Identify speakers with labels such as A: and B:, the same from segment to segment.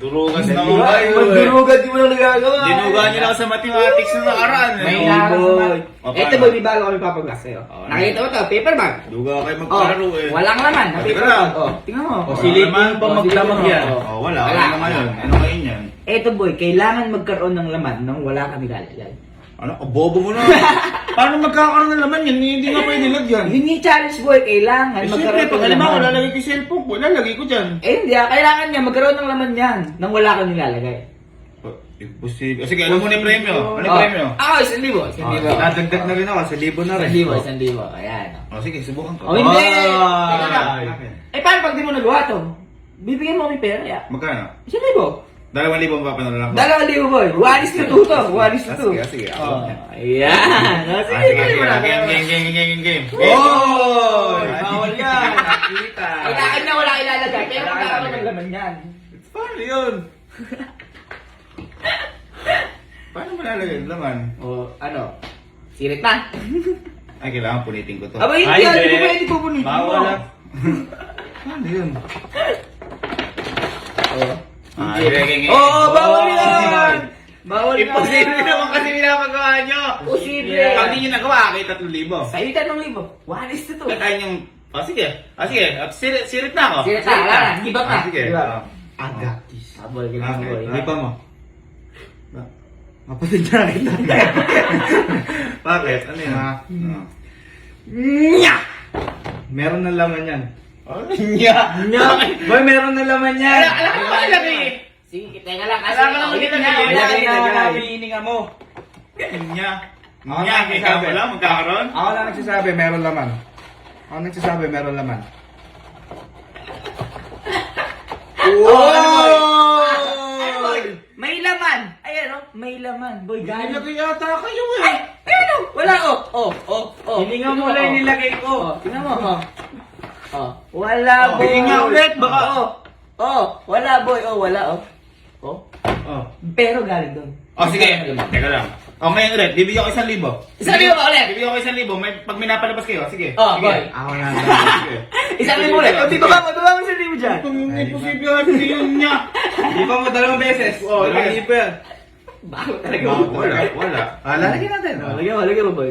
A: Durugas na mga yun.
B: Magdurugan mo lang nagagawa.
A: Dinuga niyo lang sa mathematics na nakaraan. eh.
B: May nakas
C: boy.
A: O,
C: Ito
A: paano?
C: boy, may bago kami papaglas sa'yo.
A: Oh,
C: Nakita mo to, paper bag.
A: Duga kayo
C: Oh,
A: magparo eh.
C: walang laman. Na
A: Teka
C: paper
A: lang.
C: bag. Oh, tingnan mo.
B: O, silipin
A: naman,
B: pa
C: oh,
B: magdamag
C: silipin mo.
B: yan.
C: Oh.
A: Oh, wala.
C: Wala.
A: Wala naman yun. Ano kayo yan?
C: Ito boy, kailangan magkaroon ng laman nang wala kami lalagay.
A: Ano? Oh, bobo mo na. Paano magkakaroon ng laman yan? Hindi nga pwede lagyan.
C: Yun yung challenge boy, kailangan
A: Eh, siyempre,
C: magkaroon
A: pag
C: ng
A: alam mo,
C: laman.
A: lalagay ko yung cellphone ko, lalagay ko dyan.
C: Eh hindi ah, kailangan niya magkaroon ng laman yan nang wala kami nilalagay.
A: Oh, Imposible. Sige, alam mo na yung premyo. Ano yung
C: Oh,
A: premyo?
C: Ako, isang libo. Isang
B: Oh,
C: libo.
B: Nadagdag na rin ako, sa libo na rin.
C: Isang libo, isang libo. Ayan.
A: Oh, sige, subukan ko.
C: Oh, hindi.
B: Ay.
C: Teka lang. Eh, paano pag di mo nagawa to? Bibigyan mo kami pera, ya.
A: Magkano?
C: Isang libo.
A: Dalawang libo ang papanalo lang ko.
C: Dalawang libo, boy. Walis na to, to. Walis na
A: Ah,
C: to.
A: sige, sige.
C: Oh, ayan. Oh,
A: Ah,
C: sige,
A: sige. Game, game, game, game, game, game.
B: Oh! Bawal yan! Nakita!
C: Kailangan na wala ilalagay. Pero
B: Kailangan
C: magkakaroon
B: ilalagay.
C: ng laman yan.
A: Paano yun? Paano mo lalagay yung laman?
C: O, ano? Sirit na.
A: Ay, kailangan punitin ko to.
C: Aba, hindi
B: Ay,
C: yan. Hindi
B: hindi.
C: ko pwede pupunin mo.
B: Bawal ah.
A: Paano yun?
C: Oh.
A: Ah, sige.
C: Oo, oh, bawal
B: Oh.
C: yan! Bawal yan!
A: Imposible naman kasi pinapagawa nyo.
C: Posible!
A: Pag di nyo nagawa, kay 3,000.
C: Sa'yo tanong libo. Walis na to.
A: Kaya yung... Oh, sige. Ah, sige. Ah, Sirit, sirit na ako.
C: Sirit na, wala na. Give up na.
A: Ah, sige. Ah.
B: Agatis.
C: Sabol, ganun
A: Okay.
C: boy.
B: Hindi pa mo. Mapatid na kita.
A: Bakit? Ano yun?
B: Ah.
A: Ah.
C: Nya!
B: Meron na laman yan.
A: Oh, niya.
B: Nya! Boy, meron na laman yan!
A: Alam alam ko ba ilagay eh?
C: Sige, teka lang. Kasi
A: Alam mo naman
C: ulit
A: ilagay.
C: na, wala
B: Ilagay
C: na.
B: na namin hininga mo.
A: Niya.
B: Ako
A: Niya,
B: na
A: ikaw
B: nagsasabi.
A: wala, magkakaroon?
B: Ako lang nagsasabi, meron laman. Ako nagsasabi, meron laman.
C: Oh! Ano, boy? May laman. Ayan, oh. May laman. Boy, galing.
A: Nilagay yata kayo
C: Ay!
A: eh.
C: Ayun, oh. Wala, oh. Oh, oh, oh.
B: Hininga mo lang yung
C: oh.
B: nilagay ko.
C: Oh, tingnan mo, oh. Wala,
A: Oh,
C: boy.
A: hininga ulit, baka-
C: Oh. Oh, wala, boy. Oh, wala, oh. Oh.
A: Oh.
C: Pero galing doon.
A: Oh, sige. Teka lang. Oh, ngayon ulit. Bibigyan ko isang libo.
C: Isang libo ba ulit?
A: Bibigyan ko isang libo. May, pag may napalabas kayo, sige.
C: Oh,
A: sige.
C: boy.
B: Ako na.
A: Sige.
C: Isang libo ulit. Oh, dito ba? Matuwa mo sa libo dyan.
A: Kung imposible ang hindi yun niya.
B: Di pa mo dalawang beses.
A: Oh,
B: Dalawang
A: okay.
B: libo yan.
C: Bago talaga.
A: Wala, wala. Wala.
B: Ah, lalagyan natin.
C: Oh, lagyan mo, lagyan mo, boy.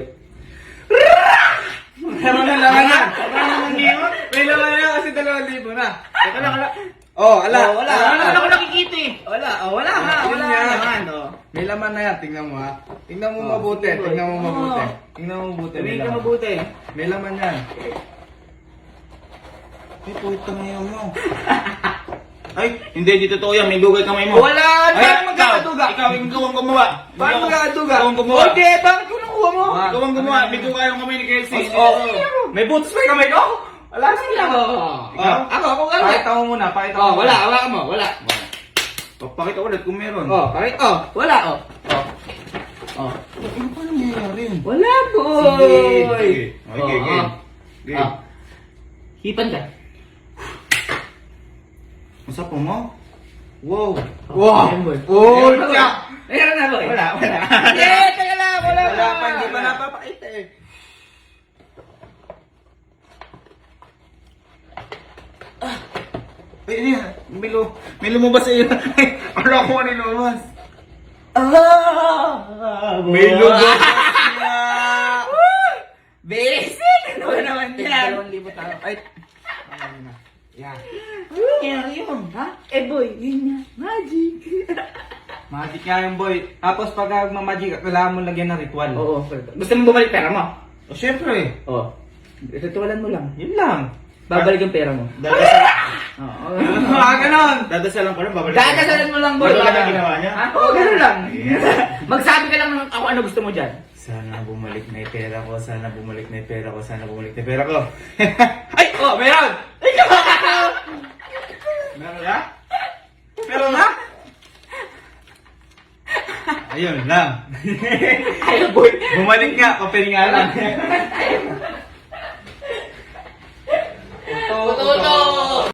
B: Meron na laman yan.
A: Hindi yun.
B: May laman yan kasi libo na.
A: Teka lang, wala.
B: Oh, ala.
C: Oh, wala.
A: Wala na ako nakikita eh.
C: Wala, oh, wala
B: Yun
C: wala
B: nga.
C: naman, oh.
B: May laman na yan, tingnan mo ha. Tingnan mo
C: Oh,
B: mabuti,
C: sige, boy.
B: tingnan mo mabuti.
C: Oh.
B: Tingnan mo mabuti. May
C: ka
B: laman.
C: mabuti.
B: May laman yan.
A: Ay, puta ngayon mo. Ay, hindi, di totoo yan. May dugay kamay mo.
C: Wala,
A: Ay,
C: paano magkakatuga?
A: Ikaw, ikaw, ikaw ang gumawa.
C: Paano
A: Ikaw-
C: magkakatuga?
A: Ikaw ang gumawa.
C: O, bakit ko nakuha mo?
A: Ikaw ang gumawa. May dugay yung kamay ni Kelsey.
B: Oh, may butos pa yung kamay ko. Wala
C: Wala sila mo.
A: Ikaw?
C: Ako, ako, ako.
B: Pakita mo muna, pakita mo.
C: Oh, wala, wala mo, wala.
A: Oh, pakita ulit kung meron.
C: Oh, kahit, oh, wala, oh. Oh. Oh.
A: Ano pa nangyayari?
C: Wala, boy.
A: Sige. Okay,
C: Oh,
A: game.
C: oh. Ah. Hipan ka.
A: Ang sapo mo? Wow.
B: Wow.
C: Ayun, boy.
B: Oh,
C: Meron na, boy. na.
A: Wala, wala.
C: Yeah, teka lang, wala,
B: Wala pa, hindi pa napapakita eh.
A: Ay, ano yan? May, lu may lumabas sa iyo. Ay, Wala ko ano lumabas.
C: Ah,
B: lumabas
C: na. Basic! Ano ba naman yan?
B: Dalawang libo tayo. Ay. Ano na. Yan.
C: Ano yun? Ha? Eh boy, yun nga. Magic.
B: Magic nga yung boy. Tapos pag mag-magic, kailangan mo lagyan ng ritual.
C: Oo. Gusto mo bumalik pera mo?
A: O, syempre.
C: Oo. Ritualan mo lang.
B: Yun lang.
C: Babalik yung pera mo.
A: Dadasal,
C: Oo.
B: Ah, ganon.
A: dadasal lang pala, babalik.
C: Dadasalan mo lang boy.
A: Ano lang ang ginawa niya?
C: Ha? Oo, ganun lang. Magsabi ka lang ng ako ano gusto mo dyan.
A: Sana bumalik na yung pera ko, sana bumalik na yung pera ko, sana bumalik na yung pera ko.
C: Ay! Oh, meron!
A: Meron na? Meron na? Ayun lang.
C: Ay, boy.
B: Bumalik nga, kapiringa lang.
C: Ay, Totoo.